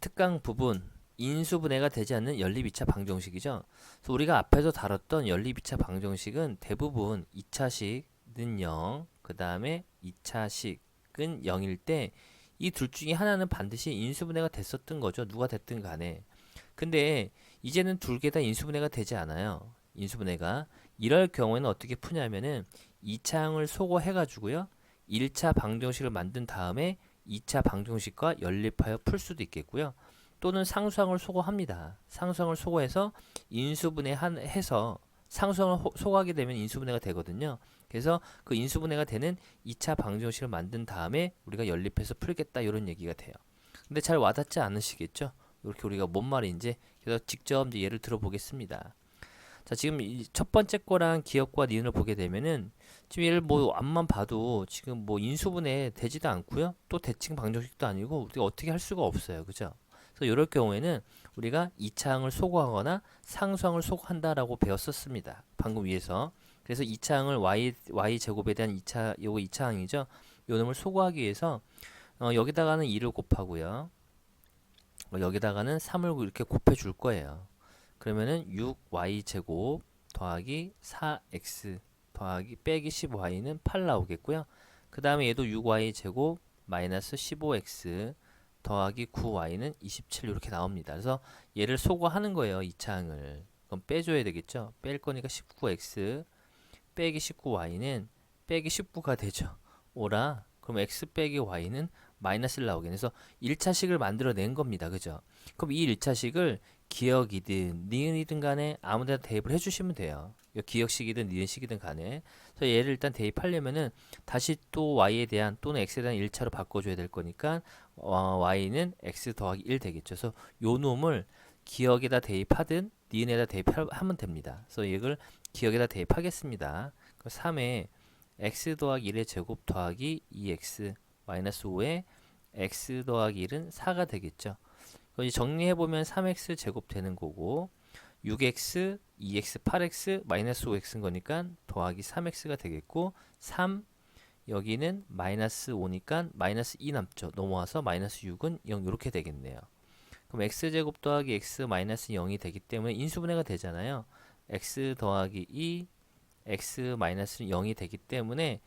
특강 부분 인수분해가 되지 않는 연립 2차 방정식이죠. 그래서 우리가 앞에서 다뤘던 연립 2차 방정식은 대부분 2차식은 0, 그 다음에 2차식은 0일 때 이 둘 중에 하나는 반드시 인수분해가 됐었던 거죠. 누가 됐든 간에. 근데 이제는 둘 개 다 인수분해가 되지 않아요. 인수분해가. 이럴 경우에는 어떻게 푸냐면은 2차항을 소거해가지고요. 1차 방정식을 만든 다음에 2차 방정식과 연립하여 풀 수도 있겠고요. 또는 상수항을 소거합니다. 상수항을 소거해서 인수분해 한, 해서 상수항을 호- 소거하게 되면 인수분해가 되거든요. 그래서 그 인수분해가 되는 2차 방정식을 만든 다음에 우리가 연립해서 풀겠다 이런 얘기가 돼요. 근데 잘 와닿지 않으시겠죠? 이렇게 우리가 뭔 말인지 그래서 직접 이제 예를 들어보겠습니다. 자 지금 이 첫 번째 거랑 기억과 니은을 보게 되면은 지금 얘를 뭐 앞만 봐도 지금 뭐 인수분해 되지도 않고요. 또 대칭 방정식도 아니고 우리가 어떻게 할 수가 없어요. 그죠? 그래서 이럴 경우에는 우리가 이차항을 소거하거나 상수항을 소거한다라고 배웠었습니다. 방금 위에서. 그래서 이차항을 y y 제곱에 대한 2차 요거 2차항이죠. 요 놈을 소거하기 위해서 어, 여기다가는 2를 곱하고요. 어, 여기다가는 3을 이렇게 곱해 줄 거예요. 그러면은 6y 제곱 더하기 4x 더하기 빼기 15y는 8 나오겠고요. 그 다음에 얘도 6y 제곱 마이너스 15x 더하기 9y는 27 이렇게 나옵니다. 그래서 얘를 소거하는 거예요. 이 차항을. 그럼 빼줘야 되겠죠. 뺄 거니까 19x 빼기 19y는 빼기 19가 되죠. 오라. 그럼 x 빼기 y는 마이너스를 나오게 그래서 1차식을 만들어낸 겁니다. 그죠? 그럼 이 1차식을 기억이든 니은이든 간에 아무데나 대입을 해주시면 돼요. 기억식이든 니은식이든 간에. 그래서 얘를 일단 대입하려면은 다시 또 y에 대한 또는 x에 대한 1차로 바꿔줘야 될 거니까 어, y는 x 더하기 1 되겠죠. 그래서 요 놈을 기억에다 대입하든 니은에다 대입하면 됩니다. 그래서 이걸 기억에다 대입하겠습니다. 3에 x 더하기 1의 제곱 더하기 2x 마이너스 5에 x 더하기 1은 4가 되겠죠. 이제 정리해보면 3x 제곱 되는 거고 6x, 2x, 8x, 마이너스 5x인 거니까 더하기 3x가 되겠고 3 여기는 마이너스 5니까 마이너스 2 남죠. 넘어와서 마이너스 6은 0 이렇게 되겠네요. 그럼 x제곱 더하기 x 마이너스 0이 되기 때문에 인수분해가 되잖아요. x 더하기 2, x 마이너스 0이 되기 때문에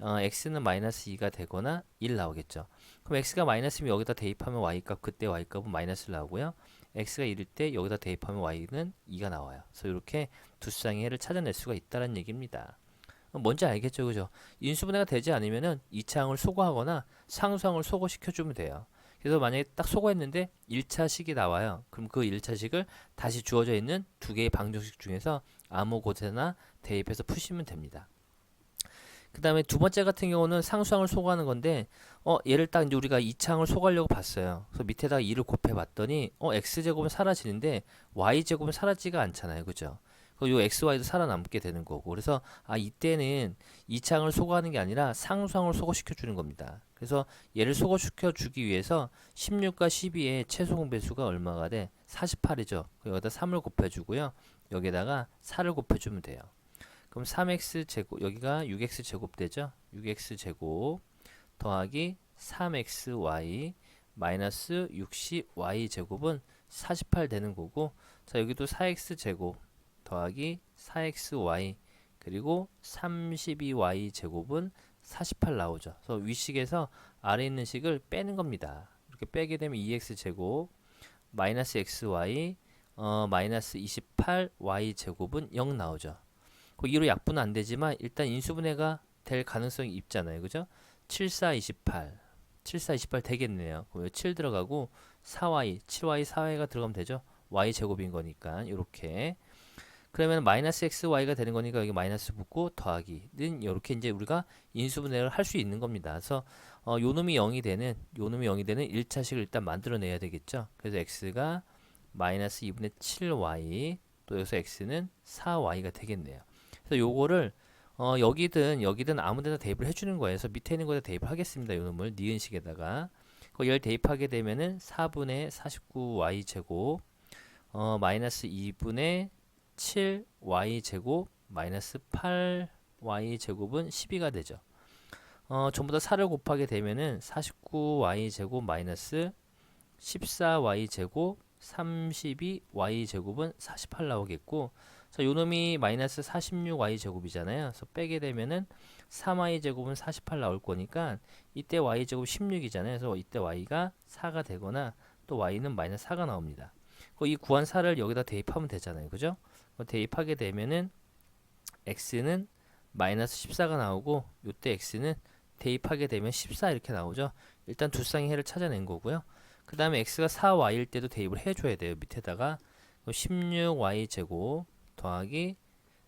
어, x는 마이너스 2가 되거나 1 나오겠죠. 그럼 x가 마이너스면 여기다 대입하면 y값 그때 y값은 마이너스 나오고요. x가 1일 때 여기다 대입하면 y는 2가 나와요. 그래서 이렇게 두 쌍의 해를 찾아낼 수가 있다는 얘기입니다. 뭔지 알겠죠, 그죠? 인수분해가 되지 않으면은 2차항을 소거하거나 상수항을 소거시켜 주면 돼요. 그래서 만약에 딱 소거했는데 1차식이 나와요. 그럼 그 1차식을 다시 주어져 있는 두 개의 방정식 중에서 아무 곳에나 대입해서 푸시면 됩니다. 그 다음에 두 번째 같은 경우는 상수항을 소거하는 건데 어 얘를 딱 이제 우리가 2차항을 소거하려고 봤어요. 그래서 밑에다가 2를 곱해 봤더니 어 x제곱은 사라지는데 y제곱은 사라지가 않잖아요. 그죠? 그요 xy도 살아남게 되는 거고 그래서 아 이때는 2차항을 소거하는 게 아니라 상수항을 소거시켜 주는 겁니다. 그래서 얘를 소거시켜 주기 위해서 16과 12의 최소 공배수가 얼마가 돼? 48이죠. 여기다 3을 곱해 주고요. 여기다가 4를 곱해 주면 돼요. 그럼 3x 제곱 여기가 6x 제곱 되죠? 6x 제곱 더하기 3xy 마이너스 60y 제곱은 48 되는 거고 자 여기도 4x 제곱 더하기 4xy 그리고 32y 제곱은 48 나오죠. 그래서 위식에서 아래 있는 식을 빼는 겁니다. 이렇게 빼게 되면 2x 제곱 마이너스 xy 어, 마이너스 28y 제곱은 0 나오죠. 그 2로 약분은 안 되지만 일단 인수분해가 될 가능성이 있잖아요. 그죠? 7, 4, 28. 7, 4, 28 되겠네요. 그럼 7 들어가고 4y, 7y, 4y가 들어가면 되죠. y 제곱인 거니까 이렇게 그러면 마이너스 xy가 되는 거니까 여기 마이너스 붙고 더하기는 이렇게 이제 우리가 인수분해를 할 수 있는 겁니다. 그래서 어, 요 놈이 0이 되는 요 놈이 0이 되는 1차식을 일단 만들어내야 되겠죠. 그래서 x가 마이너스 2분의 7y 또 여기서 x는 4y가 되겠네요. 그래서 요거를 어, 여기든 여기든 아무 데나 대입을 해주는 거예요. 그래서 밑에 있는 거에다 대입을 하겠습니다. 요 놈을 니은식에다가 그 열 대입하게 되면은 4분의 49y 제곱 어, 마이너스 2분의 7y 제곱 마이너스 8y 제곱은 12가 되죠. 어, 전부 다 4를 곱하게 되면은 49y 제곱 마이너스 14y 제곱 32y 제곱은 48 나오겠고 자, 요 놈이 마이너스 46y 제곱이잖아요. 그래서 빼게 되면은 3y 제곱은 48 나올 거니까 이때 y 제곱 16이잖아요. 그래서 이때 y가 4가 되거나 또 y는 마이너스 4가 나옵니다. 그이 구한 4를 여기다 대입하면 되잖아요. 그죠? 대입하게 되면은 x는 마이너스 14가 나오고 요때 x는 대입하게 되면 14 이렇게 나오죠. 일단 두 쌍의 해를 찾아낸 거고요. 그 다음에 x가 4y일 때도 대입을 해줘야 돼요. 밑에다가 16y 제곱 더하기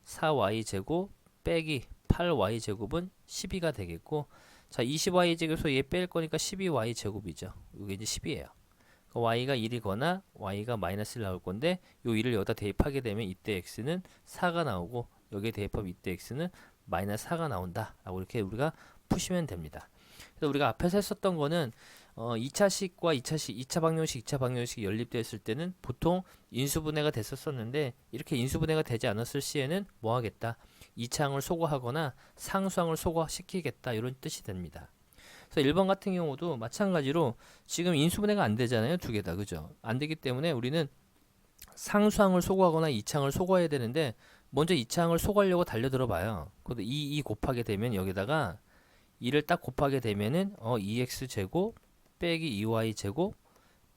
4y 제곱 빼기 8y 제곱은 12가 되겠고 자 20y 제곱에서 얘 뺄 거니까 12y 제곱이죠. 이게 이제 10이에요. y가 1이거나 y가 마이너스 1 나올 건데 요 1을 여기다 대입하게 되면 이때 x는 4가 나오고 여기에 대입하면 이때 x는 마이너스 4가 나온다 라고 이렇게 우리가 푸시면 됩니다. 그래서 우리가 앞에서 했었던 거는 어, 2차식과 2차식, 2차 방정식, 2차 방정식이 연립됐을 때는 보통 인수분해가 됐었었는데 이렇게 인수분해가 되지 않았을 시에는 뭐 하겠다? 2차항을 소거하거나 상수항을 소거시키겠다 이런 뜻이 됩니다. 그래서 1번 같은 경우도 마찬가지로 지금 인수분해가 안 되잖아요. 두 개 다. 그죠? 안 되기 때문에 우리는 상수항을 소거하거나 2차항을 소거해야 되는데 먼저 2차항을 소거하려고 달려들어 봐요. 그래도 2, 2 곱하게 되면 여기다가 2를 딱 곱하게 되면은 어 2x 제곱 빼기 2y 제곱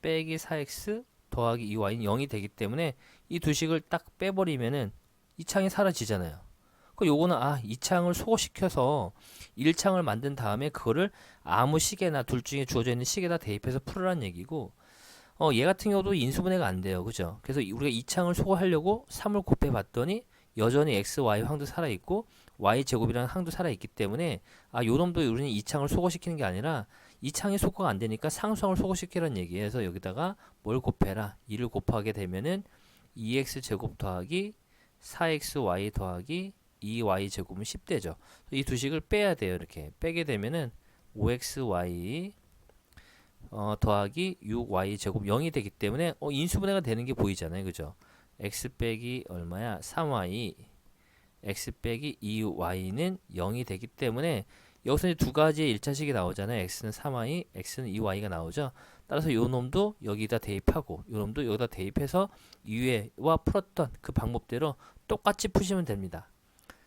빼기 4x 더하기 2y는 0이 되기 때문에 이 두 식을 딱 빼버리면은 이 창이 사라지잖아요. 그 요거는 아, 이 창을 소거시켜서 1창을 만든 다음에 그거를 아무 식에나 둘 중에 주어져 있는 식에다 대입해서 풀으라는 얘기고 어, 얘 같은 경우도 인수분해가 안 돼요. 그죠? 그래서 이- 우리가 이 창을 소거하려고 3을 곱해 봤더니 여전히 x, y 항도 살아 있고 y 제곱이라는 항도 살아 있기 때문에 아, 요 놈도 우리는 이 창을 소거시키는 게 아니라 이 창이 소거가 안 되니까 상수항을 소거시키라는. 그래서 여기다가 뭘 곱해라. 2를 곱하게 되면은 2x 제곱 더하기 4xy 더하기 2y 제곱은 10대죠. 이 두 식을 빼야 돼요. 이렇게 빼게 되면은 5xy 어, 더하기 6y 제곱 0이 되기 때문에 어, 인수분해가 되는 게 보이잖아요. 그죠? x 빼기 얼마야? 3y x 빼기 2y는 0이 되기 때문에 여기서 이제 두 가지의 1차식이 나오잖아요. x는 3y, x는 2y가 나오죠. 따라서 요 놈도 여기다 대입하고 요 놈도 여기다 대입해서 위에와 풀었던 그 방법대로 똑같이 푸시면 됩니다.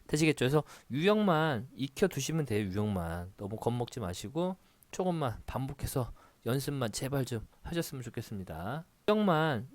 되시겠죠? 그래서 유형만 익혀 두시면 돼요. 유형만 너무 겁먹지 마시고 조금만 반복해서 연습만 제발 좀 하셨으면 좋겠습니다. 유형만